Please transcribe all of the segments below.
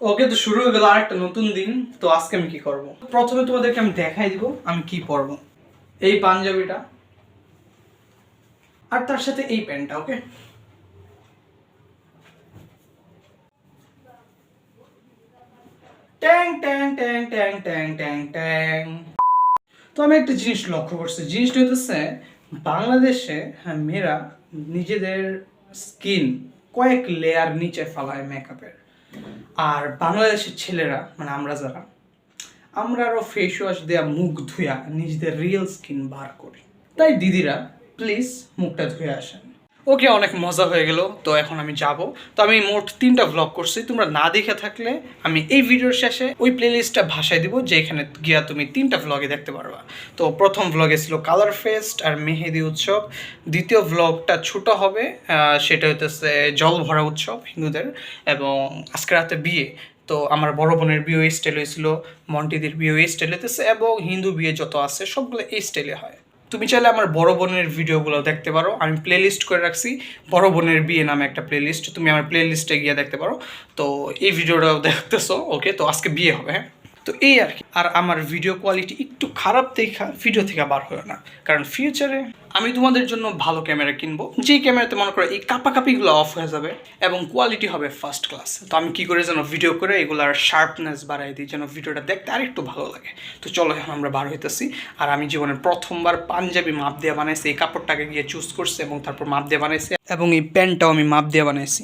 ওকে তো শুরু হয়ে গেল আরেকটা নতুন দিন, তো আজকে আমি কি করব? প্রথমে তোমাদেরকে আমি দেখাই দিব আমি কি পরব। এই পাঞ্জাবিটা আর তার সাথে এই প্যান্টটা, ওকে? ট্যাং ট্যাং ট্যাং ট্যাং ট্যাং ট্যাং ট্যাং। তো আমি একটা জিনিস লক্ষ্য করছি, জিনিসটা হচ্ছে বাংলাদেশে হ্যাঁ মেয়েরা নিজেদের স্কিন কয়েক লেয়ার নিচে ফালায় মেকআপের আর বাংলাদেশের ছেলেরা মানে আমরা যারা, আমরা আরও ফেস ওয়াশ দেওয়া মুখ ধুয়া নিজেদের রিয়েল স্কিন বার করি। তাই দিদিরা প্লিজ মুখটা ধুয়ে আসেন। ওকে অনেক মজা হয়ে গেল, তো এখন আমি যাব। তো আমি মোট তিনটা ভ্লগ করছি, তোমরা না দেখে থাকলে আমি এই ভিডিওর শেষে ওই প্লেলিস্টটা ভাষায় দিব, যেখানে গিয়া তুমি তিনটা ভ্লগে দেখতে পারবা। তো প্রথম ভ্লগে ছিল কালার ফেস্ট আর মেহেদি উৎসব। দ্বিতীয় ভ্লগটা ছোট হবে সেটা হইতেছে জল ভরা উৎসব হিন্দুদের এবং আজকে রাতে বিয়ে। তো আমার বড় বোনের বিয়ে এই স্টাইল হয়েছিল মন্টিদের বিয়ে এই স্টাইল হইতেছে এবং হিন্দু বিয়ে যত আছে, সবগুলো এই স্টাইলে হয়। তুমি চাইলে আমার বড় বোনের ভিডিওগুলো দেখতে পারো। আমি প্লেলিস্ট করে রাখছি। বড় বোনের বিয়ে নামে একটা প্লেলিস্ট তুমি আমার প্লেলিস্টে গিয়ে দেখতে পারো। তো এই ভিডিওটাও দেখতেছো। ওকে তো আজকে বিয়ে হবে হ্যাঁ? তো এই আর কি। আর আমার ভিডিও কোয়ালিটি একটু খারাপ দেখা ভিডিও থেকে বার হয় না। কারণ ফিউচারে আমি তোমাদের জন্য ভালো ক্যামেরা কিনবো। যেই ক্যামেরাতে মনে করো এই কাপাকাপিগুলো অফ হয়ে যাবে এবং কোয়ালিটি হবে ফার্স্ট ক্লাস তো আমি কি করে যেন ভিডিও করে এগুলার শার্পনেস বাড়াই দিই, যেন ভিডিওটা দেখতে আরেকটু ভালো লাগে। তো চলো এখন আমরা বার হইতেছি। আর আমি জীবনের প্রথমবার পাঞ্জাবি মাপ দিয়ে বানাইছি। এই কাপড়টাকে গিয়ে চুজ করছি এবং তারপর মাপ দিয়ে বানাইছি। এবং এই প্যান্টটাও আমি মাপ দিয়ে বানাইছি।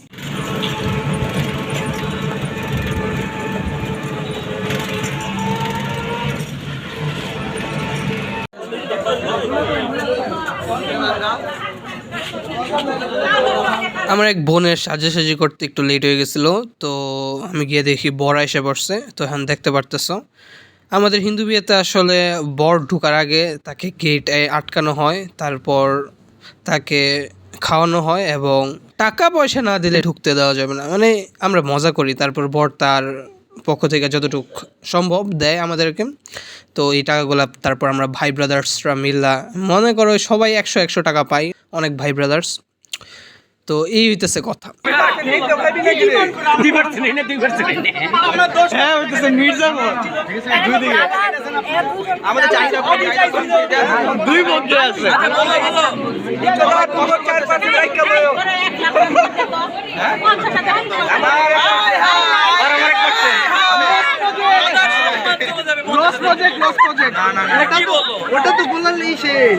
আমার এক বোনের সাজাসাজি করতে একটু লেট হয়ে গেছিল, তো আমি গিয়ে দেখি বর এসে পড়ছে, তো এখন দেখতে পারতেছো। আমাদের হিন্দু বিয়েতে আসলে বর ঢুকার আগে তাকে গেটে আটকানো হয়, তারপর তাকে খাওয়ানো হয় এবং টাকা পয়সা না দিলে ঢুকতে দেওয়া যাবে না। মানে আমরা মজা করি, তারপর বর তার পক্ষ থেকে যতটুক সম্ভব দেয় আমাদেরকে। তো এই টাকাগুলো তারপর আমরা ভাই ব্রাদার্সরা মিল্লা, মনে করো সবাই একশো একশো টাকা পাই অনেক ভাই ব্রাদার্স তো এই হইতেছে কথা। দুই বন্ধু প্রজেক্ট প্রজেক্ট ওটা তো ওটা তো শেষ।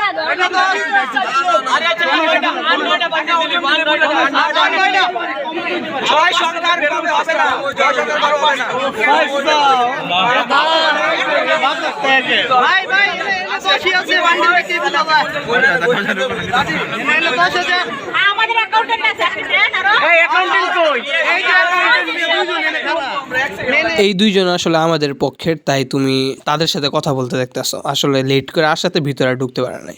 এই দুইজন আসলে আমাদের পক্ষের, তাই তুমি তাদের সাথে কথা বলতে দেখতেছো। আসলে লেট করে আসাতে ভিতরে ঢুকতে পারে নাই।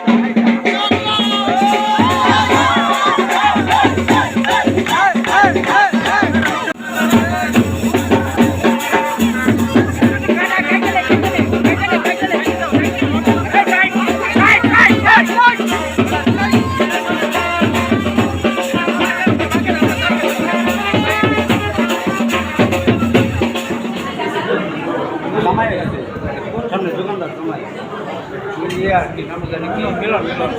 কি নাম জানি কি মিলন মিলন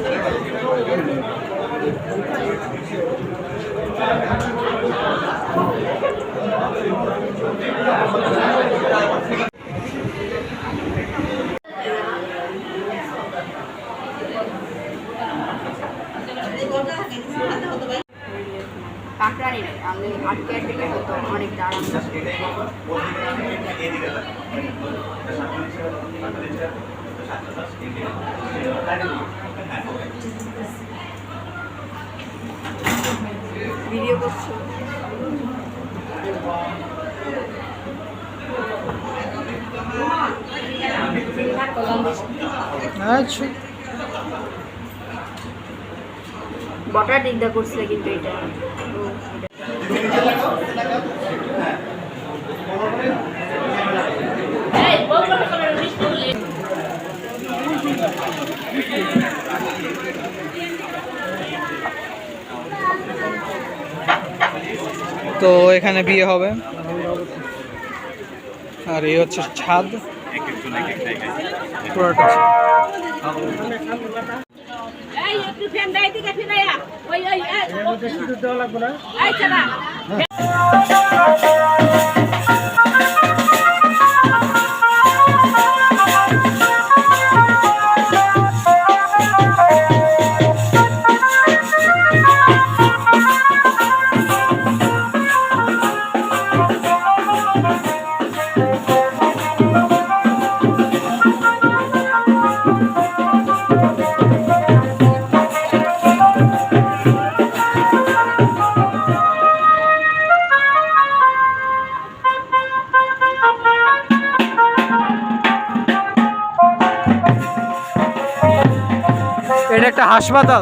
আমি আটকে আটকে হতো অনেক দাঁড়ানো ভিডিও করছ আচ্ছা। বটার দিকদা করছিল কিন্তু এটা। তো এখানে বিয়ে হবে। আর এই হচ্ছে ছাদ। পুরোটা এই একটু ফ্যান দেয় দিকে ফিরাইয়া ওই ওই এই চলা এটা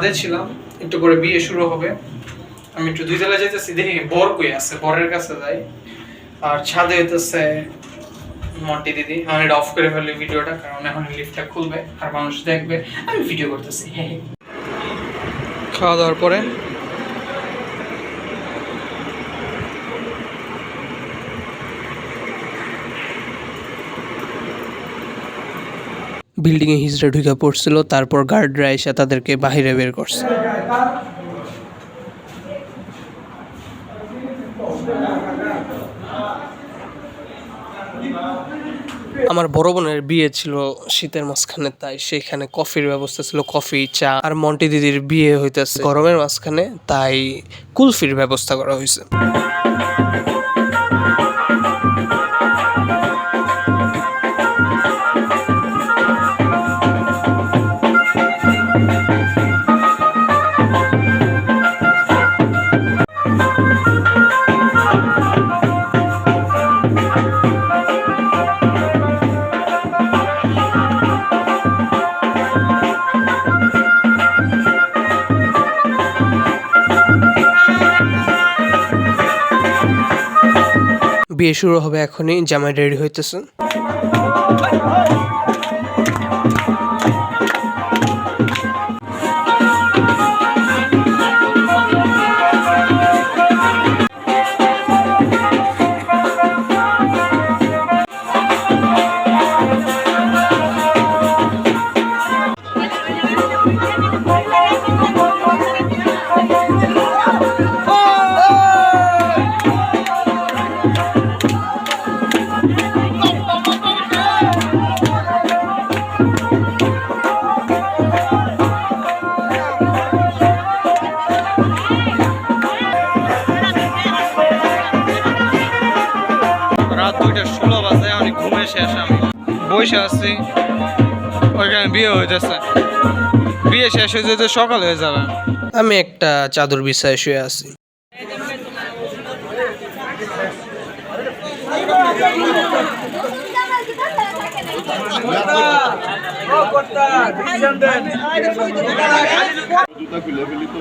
ছাদে ছিলাম, একটু করে বিয়ে শুরু হবে। আমি একটু দুই তলায় যেতেছি দেখি বর কই আছে, বরের কাছে যাই। আর ছাদে হইতেছে মন্টি দিদি আমি এটা অফ করে ফেললি ভিডিওটা, কারণ এখন লিফটটা খুলবে আর মানুষ দেখবে। আমি ভিডিও করতেছি খাওয়া দাওয়ার পরে বিল্ডিংয়ে হিজড়া ঢুকে পড়ছিল, তারপর গার্ডরা এসে তাদেরকে বাহিরে বের করছে। আমার বড় বোনের বিয়ে ছিল শীতের মাঝখানে, তাই সেখানে কফির ব্যবস্থা ছিল, কফি, চা আর মন্টি দিদির বিয়ে হইতেছে। গরমের মাঝখানে, তাই কুলফির ব্যবস্থা করা হয়েছে বিয়ে শুরু হবে এখনই জামাই রেডি হইতেছে। বসে আছি। ওইখানে বিয়ে হইতেছে। বিয়ে শেষ হয়ে যেতে সকাল হয়ে যাবে। আমি একটা চাদর বিছায় শুয়ে আছি। জুতা খুলে ফেলি তো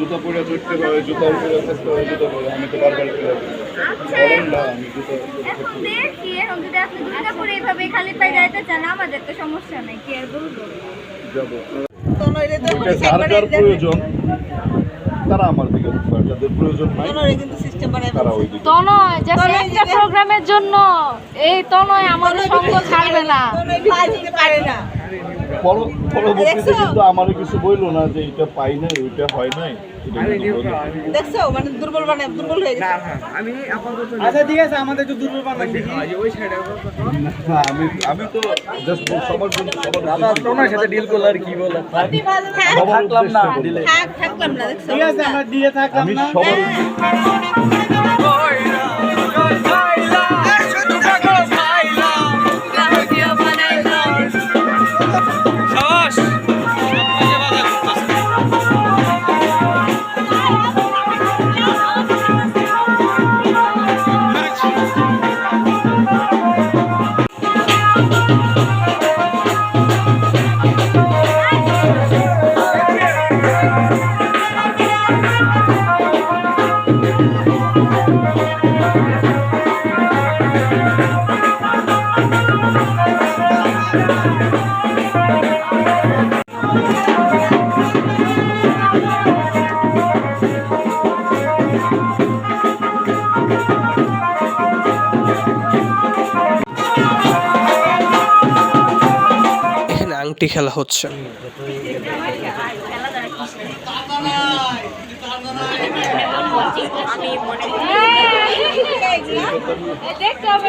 জুতা পরে চড়তে পারে জুতা উপরে থাকতে হবে জুতা পরে আমি তো বারবার ফেলি। গরম না আমি জুতা এখন দেখি এখন যদি আপনি জুতা পরে এইভাবে খালি পায়ে যাইতে চান আমাদের তো সমস্যা নাই কি আর বলব? যাব। ওইটা যার যার প্রয়োজন। তারা আমার দিকে। যাদের প্রয়োজন নাই তারা ওই দিকে তনয় জাস্ট একটা প্রোগ্রামের জন্য। এই তনয় আমাদের সঙ্গ ছাড়বে না। পর- পরবর্তীতে কিন্তু আমারও কিছু বলল না যে এটা পাই নাই ওইটা হয় নাই। দেখছ? মানে দুর্বল মানে দুর্বল হয়ে গেছে। আচ্ছা ঠিক আছে আমাদের একটু দুর্বল আমি আমি তো জাস্ট সবার জন্য সবার উদ্দেশ্যে- সাথে ডিল করলে আর কি বলে? থাকলাম না। দেখছ? ঠিক আছে আমরা দিয়ে থাকলাম আমি না। সবার আংটি খেলা হচ্ছে। দেখতে হবে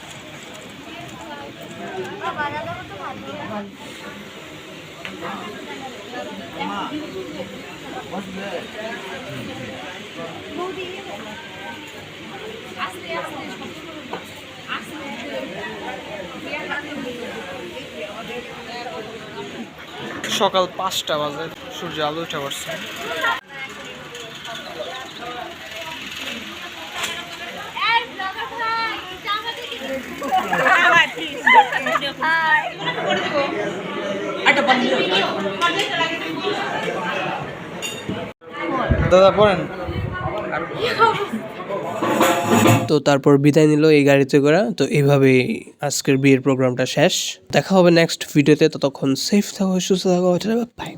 সকাল পাঁচটা বাজে সূর্য আলো উঠে পড়ছে দাদা, পড়েন। তো তারপর বিদায় নিল এই গাড়িতে করা। তো এইভাবেই আজকের বিয়ের প্রোগ্রামটা শেষ। দেখা হবে নেক্সট ভিডিওতে ততক্ষণ সেফ থাকো, সুস্থ থাকো বাই